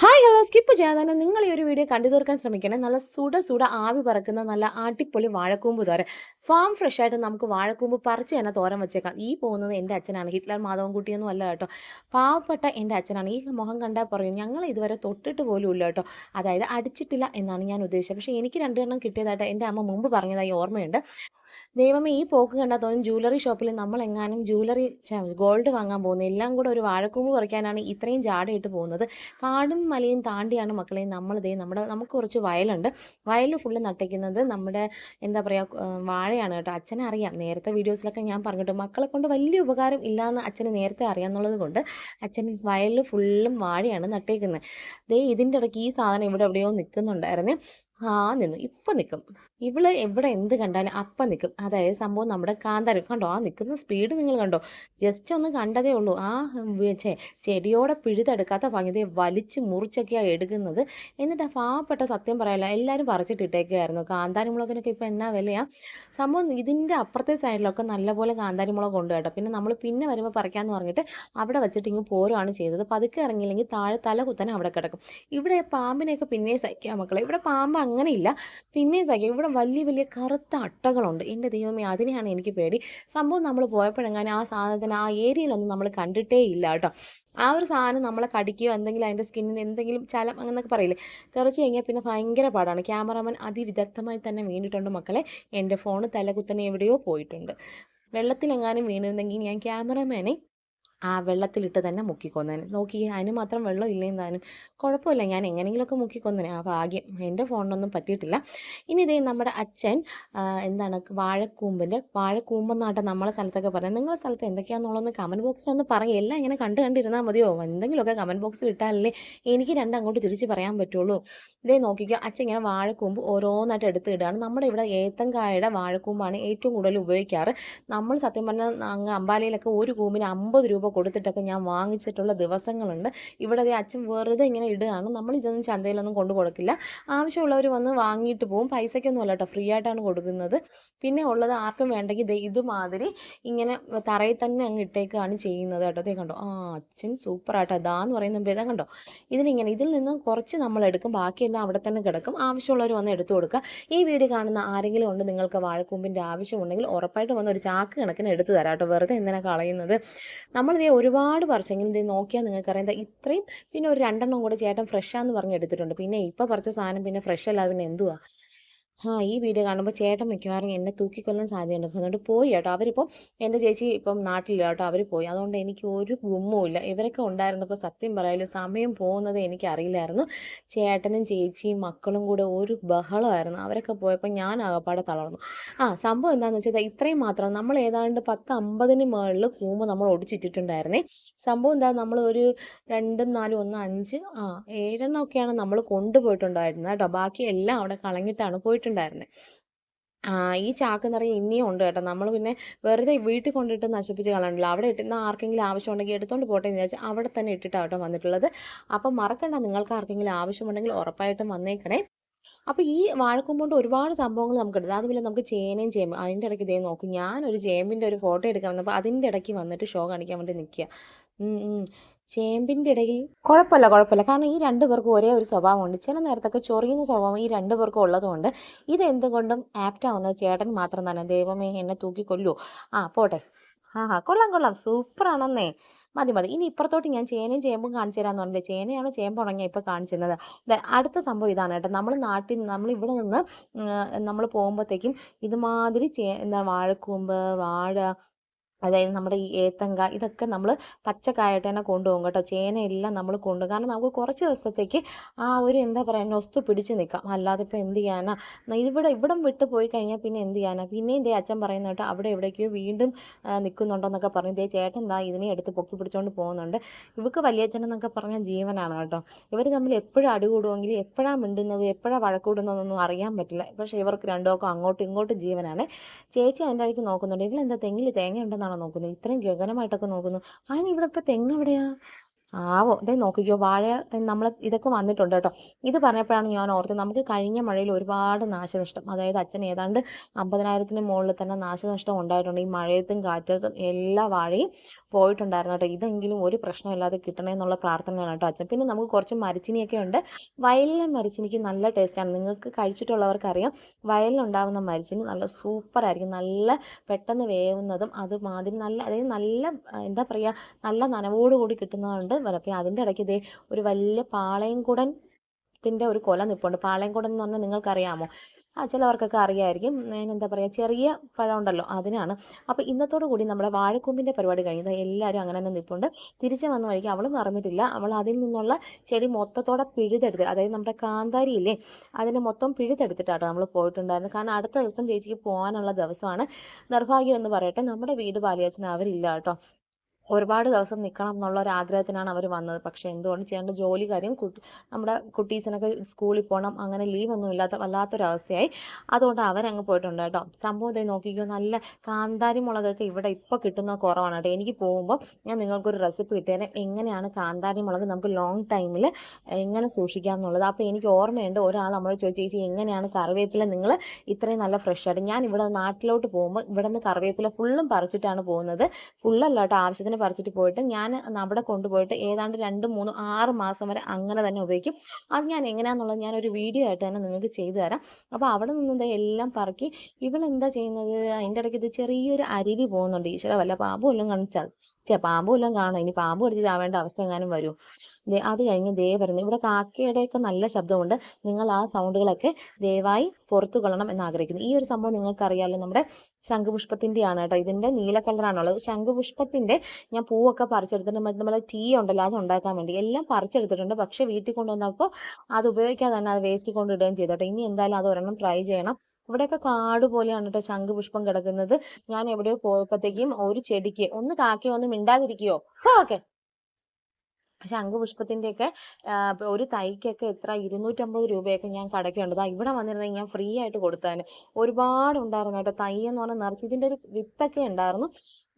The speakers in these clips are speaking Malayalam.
ഹായ് ഹലോ സ്കിപ്പ് ചെയ്യാതെ തന്നെ നിങ്ങൾ ഈ ഒരു വീഡിയോ കണ്ടു തീർക്കാൻ ശ്രമിക്കണേ. നല്ല സുട സുട ആവി പറക്കുന്ന നല്ല അടിപൊളി വാഴക്കൂമ്പ് തോരൻ ഫാം ഫ്രഷ് ആയിട്ട് നമുക്ക് വാഴക്കൂമ്പ് പറിച്ച് തന്നെ തോരൻ വെച്ചേക്കാം. ഈ പോകുന്നത് എന്റെ അച്ഛനാണ്. ഹിറ്റ്ലർ മാധവൻകുട്ടിയൊന്നും അല്ല കേട്ടോ. പാവപ്പെട്ട എന്റെ അച്ഛനാണ്. ഈ മുഖം കണ്ടാൽ പറയും ഞങ്ങൾ ഇതുവരെ തൊട്ടിട്ട് പോലും ഇല്ല കേട്ടോ. അതായത് അടിച്ചിട്ടില്ല എന്നാണ് ഞാൻ ഉദ്ദേശിച്ചത്. പക്ഷേ എനിക്ക് രണ്ടെണ്ണം കിട്ടിയതായിട്ട് എന്റെ അമ്മ മുമ്പ് പറഞ്ഞതായി ഓർമ്മയുണ്ട്. ദൈവമേ ഈ പോക്ക് കണ്ടാൽ തോന്നും ജ്വല്ലറി ഷോപ്പിൽ നമ്മൾ എങ്ങാനും ജ്വല്ലറി ഗോൾഡ് വാങ്ങാൻ പോകുന്നത് എല്ലാം കൂടെ ഒരു വാഴക്കൂമ്പ് കുറയ്ക്കാനാണ് ഇത്രയും ജാടയിട്ട് പോകുന്നത്. കാടും മലയും താണ്ടിയാണ് മക്കളെ. നമ്മൾ ദേ നമ്മുടെ നമുക്ക് കുറച്ച് വയലുണ്ട്. വയലിൽ ഫുള്ള് നട്ടയ്ക്കുന്നത് നമ്മുടെ എന്താ പറയുക വാഴയാണ് കേട്ടോ. അച്ഛനെ അറിയാം. നേരത്തെ വീഡിയോസിലൊക്കെ ഞാൻ പറഞ്ഞിട്ട് മക്കളെ കൊണ്ട് വലിയ ഉപകാരം ഇല്ലയെന്ന് അച്ഛന് നേരത്തെ അറിയാമെന്നുള്ളത് കൊണ്ട് അച്ഛൻ വയലിൽ ഫുള്ളും വാഴയാണ് നട്ടേക്കുന്നത് ദേ ഇതിന്റെ ഇടയ്ക്ക് ഈ സാധനം ഇവിടെ എവിടെയോ നിൽക്കുന്നുണ്ടായിരുന്നേ ആ നിന്നു. ഇപ്പം നിൽക്കും ഇവൾ എവിടെ എന്ത് കണ്ടാലും അപ്പം നിൽക്കും അതായത് സംഭവം നമ്മുടെ കാന്താരം കണ്ടോ? ആ നിൽക്കുന്ന സ്പീഡ് നിങ്ങൾ കണ്ടോ? ജസ്റ്റ് ഒന്ന് കണ്ടതേ ഉള്ളൂ. ആ ചേ ചെടിയോടെ പിഴുതെടുക്കാത്ത ഭംഗിതയെ വലിച്ച് മുറിച്ചൊക്കെയാണ് എടുക്കുന്നത്. എന്നിട്ട് ആ പാവപ്പെട്ട സത്യം പറയാലോ എല്ലാവരും പറിച്ചിട്ടിട്ടേക്കായിരുന്നു കാന്താരി മുളകിനൊക്കെ ഇപ്പം എന്നാ വിലയാ? സംഭവം ഇതിന്റെ അപ്പുറത്തെ സൈഡിലൊക്കെ നല്ലപോലെ കാന്താരി മുളക് ഉണ്ട് കേട്ടോ. പിന്നെ നമ്മൾ പിന്നെ വരുമ്പോൾ പറിക്കാമെന്ന് പറഞ്ഞിട്ട് അവിടെ വെച്ചിട്ട് ഇങ്ങ് പോരുവാണ് ചെയ്തത്. പതുക്കെ ഇറങ്ങിയില്ലെങ്കിൽ താഴെ തല കുത്തനെ അവിടെ കിടക്കും. ഇവിടെ പാമ്പിനെയൊക്കെ പിന്നെയും സഹിക്കാം മക്കളെ. ഇവിടെ പാമ്പ് അങ്ങനെയില്ല. പിന്നെയും സഹിക്കാം. ഇവിടെ വലിയ വലിയ കറുത്ത അട്ടകളുണ്ട്. എന്റെ ദൈവമേ അതിനെയാണ് എനിക്ക് പേടി. സംഭവം നമ്മൾ പോയപ്പോഴെങ്ങാനും ആ സാധനത്തിന് ആ ഏരിയയിലൊന്നും നമ്മൾ കണ്ടിട്ടേ ഇല്ല കേട്ടോ. ആ ഒരു സാധനം നമ്മളെ കടിക്കുകയോ എന്തെങ്കിലും അതിന്റെ സ്കിന്നിന് എന്തെങ്കിലും ചലം അങ്ങനെയൊക്കെ പറയില്ലേ? തെറിച്ച് കഴിഞ്ഞാൽ പിന്നെ ഭയങ്കര പാടാണ്. ക്യാമറാമാൻ അതിവിദഗ്ധമായി തന്നെ വീണിട്ടുണ്ട് മക്കളെ. എന്റെ ഫോണ് തലകുത്തനെ എവിടെയോ പോയിട്ടുണ്ട്. വെള്ളത്തിലെങ്ങാനും വീണിരുന്നെങ്കിൽ ഞാൻ ക്യാമറമാനെ ആ വെള്ളത്തിലിട്ട് തന്നെ മുക്കിക്കൊന്നേനെ. നോക്കി അതിന് മാത്രം വെള്ളം താനും കുഴപ്പമില്ല ഞാൻ എങ്ങനെയെങ്കിലുമൊക്കെ മുക്കിക്കൊന്നേനെ. ആ ഭാഗ്യം. എന്റെ ഫോണിനൊന്നും പറ്റിയിട്ടില്ല. ഇനി ഇതേ നമ്മുടെ അച്ഛൻ എന്താണ് വാഴക്കൂമ്പിന്റെ വാഴക്കൂമ്പെന്നാട്ടെ നമ്മളെ സ്ഥലത്തൊക്കെ പറയാം. നിങ്ങളുടെ സ്ഥലത്ത് എന്തൊക്കെയാണെന്നുള്ളതെന്ന് കമന്റ് ബോക്സിൽ ഒന്ന് പറയും. എല്ലാം ഇങ്ങനെ കണ്ട് കണ്ടിരുന്നാൽ മതിയോ? എന്തെങ്കിലുമൊക്കെ കമന്റ് ബോക്സിൽ ഇട്ടാലല്ലേ എനിക്ക് രണ്ട് അങ്ങോട്ട് തിരിച്ച് പറയാൻ പറ്റുള്ളൂ. ഇതേ നോക്കിക്കോ അച്ഛൻ ഇങ്ങനെ വാഴക്കൂമ്പ് ഓരോന്നായിട്ട് എടുത്ത് ഇടുകയാണ് നമ്മുടെ ഇവിടെ ഏത്തങ്കായുടെ വാഴക്കൂമ്പാണ് ഏറ്റവും കൂടുതൽ ഉപയോഗിക്കാറ്. നമ്മൾ സത്യം പറഞ്ഞാൽ അങ്ങ് അമ്പാലയിലൊക്കെ ഒരു കൂമ്പിന് അമ്പത് രൂപ കൊടുത്തിട്ടൊക്കെ ഞാൻ വാങ്ങിച്ചിട്ടുള്ള ദിവസങ്ങളുണ്ട്. ഇവിടെ ദേ അച്ഛൻ വെറുതെ ഇങ്ങനെ ഇടുകയാണ്. നമ്മൾ ഇതൊന്നും ചന്തയിലൊന്നും കൊണ്ടു കൊടുക്കില്ല. ആവശ്യമുള്ളവർ വന്ന് വാങ്ങിയിട്ട് പോകും പൈസയ്ക്കൊന്നും അല്ല കേട്ടോ. ഫ്രീ ആയിട്ടാണ് കൊടുക്കുന്നത്. പിന്നെ ഉള്ളത് ആർക്കും വേണ്ടെങ്കിൽ ഇതുമാതിരി ഇങ്ങനെ തറയിൽ തന്നെ അങ്ങ് ഇട്ടേക്കാണ് ചെയ്യുന്നത് കേട്ടോ. ദേ കണ്ടോ? ആ അച്ഛൻ സൂപ്പറായിട്ട് അതാന്ന് പറയുന്ന ഭേദം കണ്ടോ? ഇതിനിങ്ങനെ ഇതിൽ നിന്ന് കുറച്ച് നമ്മൾ എടുക്കും. ബാക്കിയെല്ലാം അവിടെ തന്നെ കിടക്കും. ആവശ്യമുള്ളവർ വന്ന് എടുത്തു കൊടുക്കുക. ഈ വീഡിയോ കാണുന്ന ആരെങ്കിലും ഉണ്ട് നിങ്ങൾക്ക് വാഴക്കൂമ്പിന്റെ ആവശ്യമുണ്ടെങ്കിൽ ഉറപ്പായിട്ട് വന്ന് ഒരു ചാക്ക് കണക്കിന് എടുത്തു തരാം കേട്ടോ. വെറുതെ എന്തിനാണ് കളയുന്നത്? നമ്മളിതേ ഒരുപാട് വർഷമെങ്കിലും ഇത് നോക്കിയാൽ നിങ്ങൾക്കറിയാം. ഇത്രയും പിന്നെ ഒരു രണ്ടെണ്ണം കൂടെ ചേട്ടൻ ഫ്രഷാന്ന് പറഞ്ഞ് എടുത്തിട്ടുണ്ട്. പിന്നെ ഇപ്പോൾ പറിച്ച സാധനം പിന്നെ ഫ്രഷ് അല്ലാതെ പിന്നെ എന്തുവാ? ആ ഈ വീഡിയോ കാണുമ്പോൾ ചേട്ടൻ മിക്കവാറും എന്നെ തൂക്കിക്കൊല്ലാൻ സാധ്യതയുണ്ട്. അതുകൊണ്ട് പോയി കേട്ടോ. അവരിപ്പം എന്റെ ചേച്ചി ഇപ്പം നാട്ടിലില്ല കേട്ടോ. അവർ പോയി. അതുകൊണ്ട് എനിക്ക് ഒരു ഗുമ്മുമില്ല ഇവരൊക്കെ ഉണ്ടായിരുന്നപ്പോൾ സത്യം പറയാലോ സമയം പോകുന്നത് എനിക്കറിയില്ലായിരുന്നു. ചേട്ടനും ചേച്ചിയും മക്കളും കൂടെ ഒരു ബഹളമായിരുന്നു. അവരൊക്കെ പോയപ്പോൾ ഞാൻ ആകപ്പാടെ തളർന്നു. ആ സംഭവം എന്താണെന്ന് വെച്ചാൽ ഇത്രയും മാത്രം നമ്മൾ ഏതാണ്ട് പത്ത് അമ്പതിന് മുകളിൽ കൂമ്പ് നമ്മൾ ഒടിച്ചിട്ടിട്ടുണ്ടായിരുന്നേ. സംഭവം എന്താ? നമ്മൾ ഒരു രണ്ടും നാലും ഒന്ന് അഞ്ച് ആ ഏഴെണ്ണം ഒക്കെയാണ് നമ്മൾ കൊണ്ടുപോയിട്ടുണ്ടായിരുന്നത് കേട്ടോ. ബാക്കി എല്ലാം അവിടെ കളഞ്ഞിട്ടാണ് പോയിട്ടുണ്ടായിരുന്നത് ഈ ചാക്ക് നിറയെ ഇനിയും ഉണ്ട് കേട്ടോ. നമ്മൾ പിന്നെ വെറുതെ വീട്ടിൽ കൊണ്ടിട്ട് നശിപ്പിച്ച് കളണ്ടല്ലോ അവിടെ ഇട്ടുന്ന ആർക്കെങ്കിലും ആവശ്യമുണ്ടെങ്കിൽ എടുത്തോണ്ട് പോട്ടെ എന്ന് വിചാരിച്ചാൽ അവിടെ തന്നെ ഇട്ടിട്ടാണ് കേട്ടോ വന്നിട്ടുള്ളത്. അപ്പം മറക്കണ്ട നിങ്ങൾക്ക് ആർക്കെങ്കിലും ആവശ്യമുണ്ടെങ്കിൽ ഉറപ്പായിട്ടും വന്നേക്കണേ. അപ്പോൾ ഈ വാഴക്കൊമ്പ് കൊണ്ട് ഒരുപാട് സംഭവങ്ങൾ നമുക്കുണ്ട്. അതുപോലെ നമുക്ക് ചേനയും ചേമ്പ് അതിന്റെ ഇടയ്ക്ക് ഇതേ നോക്കും ഞാനൊരു ചേമ്പിന്റെ ഒരു ഫോട്ടോ എടുക്കാൻ വന്നപ്പോൾ അതിന്റെ ഇടയ്ക്ക് വന്നിട്ട് ഷോ കാണിക്കാൻ വേണ്ടി നിൽക്കുക. ചേമ്പിന്റെ ഇടയിൽ കുഴപ്പമില്ല കുഴപ്പമില്ല. കാരണം ഈ രണ്ട് പേർക്കും ഒരേ ഒരു സ്വഭാവമുണ്ട്. ചില നേരത്തൊക്കെ ചൊറിയുന്ന സ്വഭാവം ഈ രണ്ട് പേർക്കും ഉള്ളതുകൊണ്ട് ഇത് എന്തുകൊണ്ടും ആപ്റ്റ് ആവുന്നത് ചേട്ടൻ മാത്രം തന്നെ. ദൈവമേ എന്നെ തൂക്കിക്കൊല്ലൂ ആ പോട്ടെ. ആ കൊള്ളാം കൊള്ളാം. സൂപ്പറാണെന്നേ മതി മതി. ഇനി ഇപ്പുറത്തോട്ട് ഞാൻ ചേനയും ചേമ്പും കാണിച്ചു തരാമെന്ന് പറഞ്ഞില്ലേ? ചേനയാണ് ചേമ്പ് ഉണങ്ങിയ ഇപ്പോൾ കാണിച്ചിരുന്നത്? അടുത്ത സംഭവം ഇതാണ് കേട്ടോ. നമ്മൾ നാട്ടിൽ നമ്മൾ ഇവിടെ നിന്ന് നമ്മൾ പോകുമ്പോഴത്തേക്കും ഇതുമാതിരി ചേ എന്താ വാഴക്കൂമ്പ് വാഴ അതായത് നമ്മുടെ ഈ ഏത്തങ്ക ഇതൊക്കെ നമ്മൾ പച്ചക്കായിട്ട് തന്നെ കൊണ്ടുപോകും കേട്ടോ. ചേനയെല്ലാം നമ്മൾ കൊണ്ടുപോകും. കാരണം നമുക്ക് കുറച്ച് ദിവസത്തേക്ക് ആ ഒരു എന്താ പറയുക നൊസ്തു പിടിച്ച് നിൽക്കാം. അല്ലാതെ ഇപ്പോൾ എന്ത് ചെയ്യാനാ? ഇവിടെ ഇവിടം വിട്ട് പോയി കഴിഞ്ഞാൽ പിന്നെ എന്ത് ചെയ്യാനാ? പിന്നെയും ദേ അച്ഛൻ പറയുന്ന കേട്ടോ അവിടെ എവിടേക്കോ വീണ്ടും നിൽക്കുന്നുണ്ടോയെന്നൊക്കെ പറഞ്ഞു. ദേ ചേട്ടൻ എന്താ ഇതിനെ എടുത്ത് പൊക്കി പിടിച്ചുകൊണ്ട് പോകുന്നുണ്ട്. ഇവർക്ക് വലിയച്ഛനെന്നൊക്കെ പറഞ്ഞാൽ ജീവനാണ് കേട്ടോ. ഇവർ തമ്മിൽ എപ്പോഴും അടികൂടുമെങ്കിൽ എപ്പോഴാണ് മിണ്ടുന്നത് എപ്പോഴാണ് വഴക്കൂടുന്നതെന്നൊന്നും അറിയാൻ പറ്റില്ല. പക്ഷേ ഇവർക്ക് രണ്ടുപേർക്കും അങ്ങോട്ടും ഇങ്ങോട്ടും ജീവനാണ്. ചേച്ചി അതിന്റെ ഇടയ്ക്ക് നോക്കുന്നുണ്ട്. ഇവളെന്താ തെങ്ങിൽ തേങ്ങ ഉണ്ടെന്നാണോ നോക്കുന്നത് ഇത്രയും ഗഗനമായിട്ടൊക്കെ നോക്കുന്നു. അതിന് ഇവിടെ ഇപ്പോൾ തെങ്ങ് എവിടെയാ ആവോ. ഇതേ നോക്കിക്കോ വാഴ നമ്മൾ ഇതൊക്കെ വന്നിട്ടുണ്ട് കേട്ടോ. ഇത് പറഞ്ഞപ്പോഴാണ് ഞാൻ ഓർത്തത് നമുക്ക് കഴിഞ്ഞ മഴയിൽ ഒരുപാട് നാശനഷ്ടം അതായത് അച്ഛൻ ഏതാണ്ട് അമ്പതിനായിരത്തിന് മുകളിൽ തന്നെ നാശനഷ്ടം ഉണ്ടായിട്ടുണ്ട്. ഈ മഴയത്തും കാറ്റത്തും എല്ലാ വാഴയും പോയിട്ടുണ്ടായിരുന്നു കേട്ടോ ഇതെങ്കിലും ഒരു പ്രശ്നമില്ലാതെ കിട്ടണേ എന്നുള്ള പ്രാർത്ഥനയാണ് കേട്ടോ അച്ഛൻ. പിന്നെ നമുക്ക് കുറച്ച് മരിച്ചിനിയൊക്കെ ഉണ്ട്. വയലിലെ മരിച്ചിനിക്ക് നല്ല ടേസ്റ്റാണ് നിങ്ങൾക്ക് കഴിച്ചിട്ടുള്ളവർക്കറിയാം. വയലിലുണ്ടാകുന്ന മരിച്ചിനി നല്ല സൂപ്പറായിരിക്കും നല്ല പെട്ടെന്ന് വേവുന്നതും അത് മാതിരി നല്ല അതായത് നല്ല എന്താ പറയുക നല്ല നനവോടുകൂടി കിട്ടുന്നതുകൊണ്ട് പിന്നെ അതിന്റെ ഇടയ്ക്ക് ഇതേ ഒരു വലിയ പാളയംകുടൻ ത്തിന്റെ ഒരു കൊല നിൽപ്പുണ്ട് പാളയംകുടൻ എന്ന് പറഞ്ഞാൽ നിങ്ങൾക്കറിയാമോ? ചിലവർക്കൊക്കെ അറിയായിരിക്കും. എന്താ പറയുക ചെറിയ പഴമുണ്ടല്ലോ അതിനാണ്. അപ്പോൾ ഇന്നത്തോടു കൂടി നമ്മുടെ വാഴക്കൂമ്പിന്റെ പരിപാടി കഴിഞ്ഞത് എല്ലാവരും അങ്ങനെ തന്നെ നിൽപ്പുണ്ട് തിരിച്ച് വന്ന വഴിക്ക് അവൾ മറന്നിട്ടില്ല. അവൾ അതിൽ നിന്നുള്ള ചെടി മൊത്തത്തോടെ പിഴുതെടുത്ത് അതായത് നമ്മുടെ കാന്താരിയില്ലേ അതിനെ മൊത്തം പിഴുതെടുത്തിട്ടാട്ടോ നമ്മൾ പോയിട്ടുണ്ടായിരുന്നത്. കാരണം അടുത്ത ദിവസം ചേച്ചിക്ക് പോകാനുള്ള ദിവസമാണ്. നിർഭാഗ്യം എന്ന് പറയട്ടെ നമ്മുടെ വീട് പാലിയച്ഛൻ അവരില്ല കേട്ടോ. ഒരുപാട് ദിവസം നിൽക്കണം എന്നുള്ള ഒരു ആഗ്രഹത്തിനാണ് അവർ വന്നത്. പക്ഷേ എന്തുകൊണ്ട് ചെയ്യേണ്ട ജോലി കാര്യം കുട്ടി നമ്മുടെ കുട്ടീസിനൊക്കെ സ്കൂളിൽ പോകണം അങ്ങനെ ലീവൊന്നും ഇല്ലാത്ത വല്ലാത്തൊരവസ്ഥയായി. അതുകൊണ്ട് അവരങ്ങ് പോയിട്ടുണ്ട് കേട്ടോ. സംഭവം ഇതേ നോക്കിക്കോ നല്ല കാന്താരി മുളകൊക്കെ ഇവിടെ ഇപ്പോൾ കിട്ടുന്ന കുറവാണ് കേട്ടോ. എനിക്ക് പോകുമ്പോൾ ഞാൻ നിങ്ങൾക്കൊരു റെസിപ്പി കിട്ടിയാൽ എങ്ങനെയാണ് കാന്താരി മുളക് നമുക്ക് ലോങ് ടൈമിൽ എങ്ങനെ സൂക്ഷിക്കാം എന്നുള്ളത്. അപ്പോൾ എനിക്ക് ഓർമ്മയുണ്ട് ഒരാൾ നമ്മൾ ചോദിച്ചു എങ്ങനെയാണ് കറിവേപ്പില നിങ്ങൾ ഇത്രയും നല്ല ഫ്രഷ് ആയിട്ട്? ഞാൻ ഇവിടെ നാട്ടിലോട്ട് പോകുമ്പോൾ ഇവിടെ നിന്ന് കറിവേപ്പില ഫുള്ളും പറിച്ചിട്ടാണ് പോകുന്നത്. ഫുള്ളല്ല കേട്ടോ ആവശ്യത്തിന് അങ്ങനെ പറിച്ചിട്ട് പോയിട്ട് ഞാൻ അവിടെ കൊണ്ടുപോയിട്ട് ഏതാണ്ട് രണ്ട് മൂന്ന് ആറ് മാസം വരെ അങ്ങനെ തന്നെ ഉപയോഗിക്കും. അത് ഞാൻ എങ്ങനെയാണെന്നുള്ളത് ഞാനൊരു വീഡിയോ ആയിട്ട് തന്നെ നിങ്ങൾക്ക് ചെയ്തു തരാം. അപ്പോൾ അവിടെ നിന്ന് എല്ലാം പറക്കി. ഇവളെന്താ ചെയ്യുന്നത്? അതിന്റെ ഇടയ്ക്ക് ഇത് ചെറിയൊരു അരുവി പോകുന്നുണ്ട്. ഈശ്വര വല്ല പാമ്പ് വല്ലതും കാണിച്ചാൽ. ചേ പാമ്പ് വല്ലതും കാണും. ഇനി പാമ്പ് കടിച്ച് ചാവേണ്ട അവസ്ഥ എങ്ങാനും വരും. അത് കഴിഞ്ഞ് ദേ വരുന്നു. ഇവിടെ കാക്കയുടെയൊക്കെ നല്ല ശബ്ദമുണ്ട്. നിങ്ങൾ ആ സൗണ്ടുകളൊക്കെ ദയവായി പുറത്തു കൊള്ളണം എന്ന് ആഗ്രഹിക്കുന്നു ഈ ഒരു സംഭവം നിങ്ങൾക്കറിയാമല്ലോ നമ്മുടെ ശംഖുപുഷ്പത്തിന്റെയാണ് കേട്ടോ. ഇതിന്റെ നീല കളറാണുള്ളത്. ശംഖുപുഷ്പത്തിന്റെ ഞാൻ പൂവൊക്കെ പറിച്ചെടുത്തിട്ട് നമ്മൾ ടീ ഉണ്ടല്ലോ അത് ഉണ്ടാക്കാൻ വേണ്ടി. എല്ലാം പറിച്ചെടുത്തിട്ടുണ്ട്. പക്ഷേ വീട്ടിൽ കൊണ്ടുവന്നപ്പോൾ അത് ഉപയോഗിക്കാതെ തന്നെ അത് വേസ്റ്റ് കൊണ്ടിടുകയും ചെയ്തോട്ടെ ഇനി എന്തായാലും അത് ഒരെണ്ണം ട്രൈ ചെയ്യണം. ഇവിടെയൊക്കെ കാട് പോലെയാണ് കേട്ടോ ശംഖുപുഷ്പം കിടക്കുന്നത്. ഞാൻ എവിടെയോ പോയപ്പോഴത്തേക്കും ഒരു ചെടിക്ക് ഒന്ന് കാക്കയോ ഒന്ന് മിണ്ടാതിരിക്കുകയോ ഓക്കെ. ശംഖുപുഷ്പത്തിന്റെയൊക്കെ ഒരു തൈക്കൊക്കെ എത്ര? ഇരുന്നൂറ്റമ്പത് രൂപയൊക്കെ ഞാൻ കടയ്ക്കുണ്ട് ഇവിടെ വന്നിരുന്നെങ്കിൽ ഞാൻ ഫ്രീ ആയിട്ട് കൊടുത്തേനെ ഒരുപാട് ഉണ്ടായിരുന്നു കേട്ടോ. തൈ എന്ന് പറഞ്ഞാൽ നിറച്ച് ഇതിന്റെ ഒരു വിത്തൊക്കെ ഉണ്ടായിരുന്നു.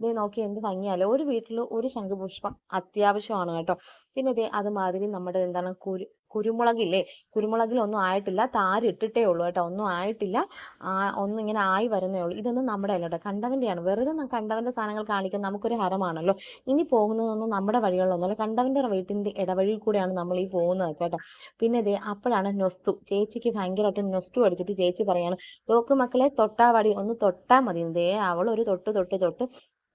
ഇതേ നോക്കി എന്ത് ഭംഗിയല്ലേ. ഒരു വീട്ടിൽ ഒരു ശംഖുപുഷ്പം അത്യാവശ്യമാണ് കേട്ടോ. പിന്നെ ഇതേ അതുമാതിരി നമ്മുടെ എന്താണ് കുരു കുരുമുളകില്ലേ? കുരുമുളകിലൊന്നും ആയിട്ടില്ല. താരി താരിട്ടിട്ടേ ഉള്ളൂ കേട്ടോ. ഒന്നും ആയിട്ടില്ല. ഒന്നും ഇങ്ങനെ ആയി വരുന്നേ ഉള്ളൂ. ഇതൊന്നും നമ്മുടെ അല്ല കേട്ടോ. കണ്ടവന്റെയാണ് വെറുതെ കണ്ടവന്റെ സാധനങ്ങൾ കാണിക്കാൻ നമുക്കൊരു ഹരമാണല്ലോ. ഇനി പോകുന്നതൊന്നും നമ്മുടെ വഴികളിലൊന്നുമല്ല കണ്ടവന്റെ വീട്ടിന്റെ ഇടവഴിയിൽ കൂടെയാണ് നമ്മൾ ഈ പോകുന്നത് കേട്ടോ. പിന്നെ ഇതേ അപ്പോഴാണ് നൊസ്തു. ചേച്ചിക്ക് ഭയങ്കരമായിട്ട് നൊസ്തു അടിച്ചിട്ട് ചേച്ചി പറയാണ് തോക്ക് മക്കളെ തൊട്ടാ വടി. ഒന്ന് തൊട്ടാൽ മതി. ദേ അവൾ ഒരു തൊട്ട് തൊട്ട് തൊട്ട്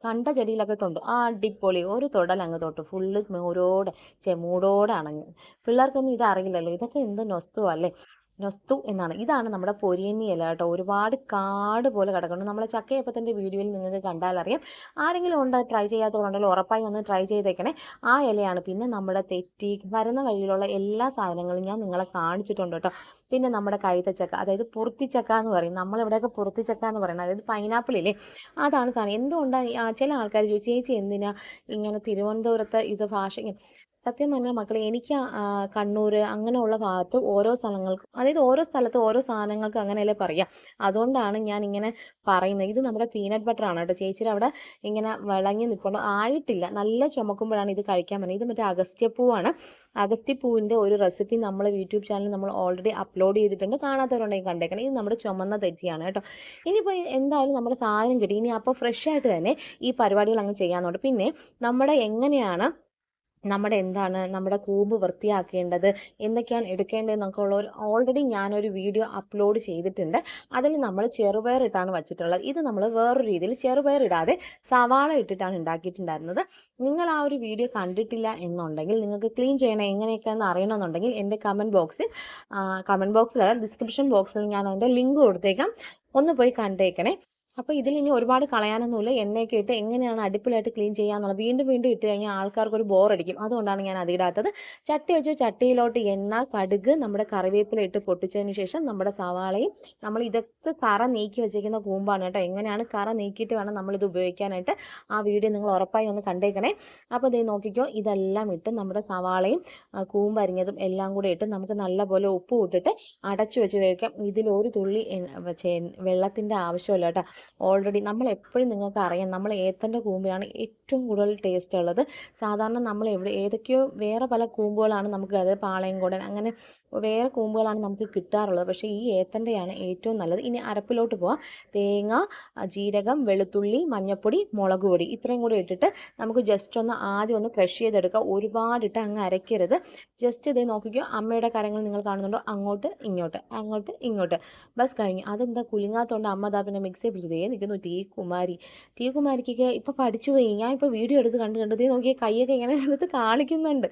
കണ്ട ചെടിയിലൊക്കെ തൊണ്ട്. ആ അടിപൊളി. ഒരു തൊടൽ അങ്ങ് തൊട്ട്. ഫുള്ള് മോരോടെ ചെമൂടോടെ അണഞ്ഞു. പിള്ളേർക്കൊന്നും ഇത് അറിയില്ലല്ലോ ഇതൊക്കെ എന്ത് നൊസ്തു അല്ലേ? നൊസ്തു എന്നാണ്. ഇതാണ് നമ്മുടെ പൊരിയന്നി ഇല കേട്ടോ. ഒരുപാട് കാട് പോലെ കിടക്കുന്നു. നമ്മളെ ചക്കയപ്പത്തിന്റെ വീഡിയോയിൽ നിങ്ങൾക്ക് കണ്ടാലറിയാം. ആരെങ്കിലും ഉണ്ട് ട്രൈ ചെയ്യാത്തവരുണ്ടല്ലോ ഉറപ്പായി ഒന്ന് ട്രൈ ചെയ്തേക്കണേ. ആ ഇലയാണ് പിന്നെ നമ്മുടെ തെറ്റി വരുന്ന വഴിയിലുള്ള എല്ലാ സാധനങ്ങളും ഞാൻ നിങ്ങളെ കാണിച്ചിട്ടുണ്ട് കേട്ടോ. പിന്നെ നമ്മുടെ കൈതച്ചക്ക അതായത് പുറത്തിച്ചക്ക എന്ന് പറയും. നമ്മളിവിടെയൊക്കെ പുറത്തിച്ചക്ക എന്ന് പറയുന്നത്. അതായത് പൈനാപ്പിൾ ഇല്ലേ? അതാണ് സാധനം. എന്തുകൊണ്ടാണ് ചില ആൾക്കാർ ചോദിച്ചു ചേച്ചി എന്തിനാ ഇങ്ങനെ തിരുവനന്തപുരത്തെ ഇത് ഭാഷ സത്യം പറഞ്ഞാൽ മക്കളെ എനിക്ക് കണ്ണൂർ അങ്ങനെയുള്ള ഭാഗത്ത് ഓരോ സ്ഥലങ്ങൾക്കും അതായത് ഓരോ സ്ഥലത്ത് ഓരോ സാധനങ്ങൾക്ക് അങ്ങനെയല്ലേ പറയാം. അതുകൊണ്ടാണ് ഞാൻ ഇങ്ങനെ പറയുന്നത്. ഇത് നമ്മുടെ പീനട്ട് ബട്ടർ ആണ് കേട്ടോ. ചേച്ചിയുടെ അവിടെ ഇങ്ങനെ വിളങ്ങി നിൽപ്പോൾ ആയിട്ടില്ല. നല്ല ചുമക്കുമ്പോഴാണ് ഇത് കഴിക്കാൻ പറ്റുന്നത് ഇത് മറ്റേ അഗസ്ത്യപ്പൂവാണ്. അഗസ്ത്യപ്പൂവിന്റെ ഒരു റെസിപ്പി നമ്മൾ യൂട്യൂബ് ചാനലിൽ നമ്മൾ ഓൾറെഡി അപ്ലോഡ് ചെയ്തിട്ടുണ്ട്. കാണാത്തവരുണ്ടെങ്കിൽ കണ്ടേക്കണം. ഇത് നമ്മുടെ ചുമന്ന തെറ്റിയാണ് കേട്ടോ. ഇനിയിപ്പോൾ എന്തായാലും നമ്മുടെ സാധനം കിട്ടി. ഇനി അപ്പോൾ ഫ്രഷ് ആയിട്ട് തന്നെ ഈ പരിപാടികൾ അങ്ങ് ചെയ്യാമെന്നുണ്ട് പിന്നെ നമ്മുടെ എങ്ങനെയാണ് നമ്മുടെ എന്താണ് നമ്മുടെ കൂമ്പ് വൃത്തിയാക്കേണ്ടത് എന്തൊക്കെയാണ് എടുക്കേണ്ടതെന്നൊക്കെ ഉള്ള ഒരു ഓൾറെഡി ഞാനൊരു വീഡിയോ അപ്ലോഡ് ചെയ്തിട്ടുണ്ട്. അതിൽ നമ്മൾ ചെറുപയർ ഇട്ടാണ് വച്ചിട്ടുള്ളത്. ഇത് നമ്മൾ വേറൊരു രീതിയിൽ ചെറുപയർ ഇടാതെ സവാള ഇട്ടിട്ടാണ് ഉണ്ടാക്കിയിട്ടുണ്ടായിരുന്നത്. നിങ്ങൾ ആ ഒരു വീഡിയോ കണ്ടിട്ടില്ല എന്നുണ്ടെങ്കിൽ നിങ്ങൾക്ക് ക്ലീൻ ചെയ്യണം എങ്ങനെയൊക്കെയാണെന്ന് അറിയണമെന്നുണ്ടെങ്കിൽ എന്റെ കമന്റ് ബോക്സിൽ കമന്റ് ബോക്സിലല്ല ഡിസ്ക്രിപ്ഷൻ ബോക്സിൽ ഞാൻ അതിന്റെ ലിങ്ക് കൊടുത്തേക്കാം. ഒന്ന് പോയി കണ്ടേക്കണേ. അപ്പോൾ ഇതിൽ ഇനി ഒരുപാട് കളയാനൊന്നുമില്ല. എണ്ണയൊക്കെ ഇട്ട് എങ്ങനെയാണ് അടുപ്പിലായിട്ട് ക്ലീൻ ചെയ്യാന്നുള്ളത് വീണ്ടും വീണ്ടും ഇട്ട് കഴിഞ്ഞാൽ ആൾക്കാർക്ക് ഒരു ബോറടിക്കും അതുകൊണ്ടാണ് ഞാൻ അതിടാത്തത് ചട്ടി വെച്ചോ ചട്ടിയിലോട്ട് എണ്ണ കടുക് നമ്മുടെ കറിവേപ്പില ഇട്ട് പൊട്ടിച്ചതിന് ശേഷം നമ്മുടെ സവാളയും നമ്മൾ ഇതൊക്കെ കറ നീക്കി വെച്ചേക്കുന്ന കൂമ്പാണ് കേട്ടോ. എങ്ങനെയാണ് കറ നീക്കിയിട്ട് വേണം നമ്മളിത് ഉപയോഗിക്കാനായിട്ട്? ആ വീഡിയോ നിങ്ങൾ ഉറപ്പായി ഒന്ന് കണ്ടേക്കണേ. അപ്പോൾ ഇതേ നോക്കിക്കോ ഇതെല്ലാം ഇട്ട് നമ്മുടെ സവാളയും കൂമ്പരിഞ്ഞതും എല്ലാം കൂടെ ഇട്ട് നമുക്ക് നല്ലപോലെ ഉപ്പ് ഇട്ടിട്ട് അടച്ചു വെച്ച് വേവിക്കാം. ഇതിലൊരു തുള്ളി വെള്ളത്തിന്റെ ആവശ്യമില്ല കേട്ടോ. ഓൾറെഡി നമ്മൾ എപ്പോഴും നിങ്ങൾക്ക് അറിയാം നമ്മൾ ഏത്തന്റെ കൂമ്പിലാണ് ഏറ്റവും കൂടുതൽ ടേസ്റ്റ് ഉള്ളത്. സാധാരണ നമ്മൾ എവിടെ ഏതൊക്കെയോ വേറെ പല കൂമ്പുകളാണ് നമുക്ക് അതായത് പാളയംകോടൻ അങ്ങനെ വേറെ കൂമ്പുകളാണ് നമുക്ക് കിട്ടാറുള്ളത്. പക്ഷേ ഈ ഏത്തന്റെയാണ് ഏറ്റവും നല്ലത്. ഇനി അരപ്പിലോട്ട് പോവാം. തേങ്ങ ജീരകം വെളുത്തുള്ളി മഞ്ഞൾപ്പൊടി മുളക് പൊടി ഇത്രയും കൂടി ഇട്ടിട്ട് നമുക്ക് ജസ്റ്റ് ഒന്ന് ആദ്യം ഒന്ന് ക്രഷ് ചെയ്തെടുക്കുക ഒരുപാടിട്ട് അങ്ങ് അരയ്ക്കരുത്. ജസ്റ്റ് ഇത് നോക്കിക്കോ അമ്മയുടെ കാര്യങ്ങൾ നിങ്ങൾ കാണുന്നുണ്ടോ? അങ്ങോട്ട് ഇങ്ങോട്ട് അങ്ങോട്ട് ഇങ്ങോട്ട്. ബസ് കഴിഞ്ഞു. അതെന്താ കുലുങ്ങാത്തോണ്ട് അമ്മ ദാ പിന്നെ മിക്സി പിടിച്ചത് ഏ നിൽക്കുന്നു ടീ കുമാരി. ടീ കുമാരിക്കൊക്കെ ഇപ്പോൾ പഠിച്ചു പോയി. ഞാൻ ഇപ്പോൾ വീഡിയോ എടുത്ത് കണ്ട് കണ്ടു ദേ നോക്കിയാൽ കൈയൊക്കെ ഇങ്ങനെ എടുത്ത് കാണിക്കുന്നുണ്ട്.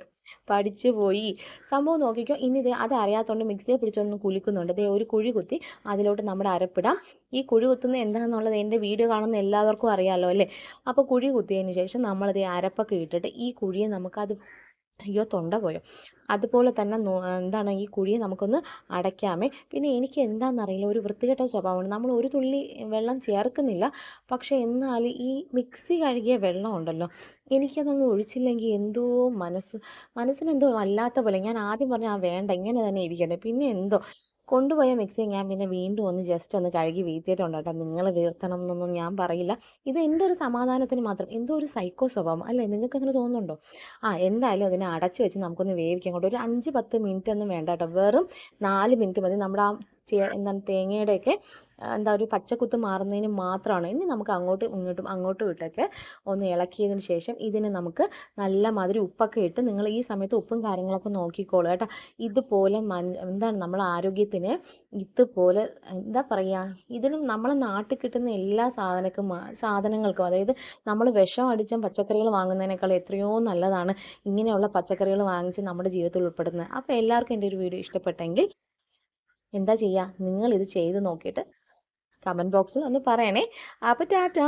പഠിച്ചു പോയി. സംഭവം നോക്കിക്കോ ഇനി ഇത് അത് അറിയാത്തതുകൊണ്ട് മിക്സിയെ പിടിച്ചുകൊണ്ട് കുലുക്കുന്നുണ്ട്. ദേ ഒരു കുഴി കുത്തി അതിലോട്ട് നമ്മുടെ അരപ്പിടാം. ഈ കുഴി കുത്തുന്നത് എന്താണെന്നുള്ളത് എന്റെ വീഡിയോ കാണുന്ന എല്ലാവർക്കും അറിയാമല്ലോ അല്ലേ? അപ്പോൾ കുഴി കുത്തിയതിന് ശേഷം നമ്മളത് അരപ്പൊക്കെ ഇട്ടിട്ട് ഈ കുഴിയെ നമുക്കത് അയ്യോ തൊണ്ട പോയോ. അതുപോലെ തന്നെ എന്താണ് ഈ കുഴിയെ നമുക്കൊന്ന് അടയ്ക്കാമേ. പിന്നെ എനിക്ക് എന്താണെന്നറിയില്ല ഒരു വൃത്തികെട്ട സ്വഭാവമാണ്. നമ്മൾ ഒരു തുള്ളി വെള്ളം ചേർക്കുന്നില്ല. പക്ഷേ എന്നാൽ ഈ മിക്സി കഴുകിയ വെള്ളമുണ്ടല്ലോ എനിക്കതങ്ങ് ഒഴിച്ചില്ലെങ്കിൽ എന്തോ മനസ്സ് മനസ്സിനെന്തോ അല്ലാത്ത പോലെ. ഞാൻ ആദ്യം പറഞ്ഞു ആ വേണ്ട ഇങ്ങനെ തന്നെ ഇരിക്കട്ടെ. പിന്നെ എന്തോ കൊണ്ടുപോയ മിക്സി ഞാൻ പിന്നെ വീണ്ടും ഒന്ന് ജസ്റ്റ് ഒന്ന് കഴുകി വീഴ്ത്തിയിട്ടുണ്ട് കേട്ടോ. നിങ്ങൾ വീർത്തണം എന്നൊന്നും ഞാൻ പറയില്ല. ഇത് എന്റെ ഒരു സമാധാനത്തിന് മാത്രം എന്തോ ഒരു സൈക്കോ സ്വഭാവം അല്ലേ? നിങ്ങൾക്ക് അങ്ങനെ തോന്നുന്നുണ്ടോ? ആ എന്തായാലും അതിനെ അടച്ചു വെച്ച് നമുക്കൊന്ന് വേവിക്കാൻ കൊണ്ട് ഒരു അഞ്ച് പത്ത് മിനിറ്റ് ഒന്നും വേണ്ട കേട്ടോ. വെറും നാല് മിനിറ്റ് മതി. നമ്മുടെ ആ എന്താണ് തേങ്ങയുടെയൊക്കെ എന്താ ഒരു പച്ചക്കുത്ത് മാറുന്നതിന് മാത്രമാണ്. ഇനി നമുക്ക് അങ്ങോട്ടും ഇങ്ങോട്ടും അങ്ങോട്ടും ഇട്ടൊക്കെ ഒന്ന് ഇളക്കിയതിന് ശേഷം ഇതിന് നമുക്ക് നല്ല മാതിരി ഉപ്പൊക്കെ ഇട്ട് നിങ്ങൾ ഈ സമയത്ത് ഉപ്പും കാര്യങ്ങളൊക്കെ നോക്കിക്കോളൂ കേട്ടോ. ഇതുപോലെ എന്താണ് നമ്മളെ ആരോഗ്യത്തിന് ഇതുപോലെ എന്താ പറയുക ഇതിനും നമ്മളെ നാട്ടിൽ കിട്ടുന്ന എല്ലാ സാധനക്കും സാധനങ്ങൾക്കും അതായത് നമ്മൾ വിഷം അടിച്ച പച്ചക്കറികൾ വാങ്ങുന്നതിനേക്കാൾ എത്രയോ നല്ലതാണ് ഇങ്ങനെയുള്ള പച്ചക്കറികൾ വാങ്ങിച്ച് നമ്മുടെ ജീവിതത്തിൽ ഉൾപ്പെടുന്നത്. അപ്പോൾ എല്ലാവർക്കും എന്റെ ഒരു വീഡിയോ ഇഷ്ടപ്പെട്ടെങ്കിൽ എന്താ ചെയ്യുക? നിങ്ങളിത് ചെയ്ത് നോക്കിയിട്ട് കമന്റ് ബോക്സിൽ ഒന്ന് പറയണേ. അപ്പോൾ ടാറ്റാ.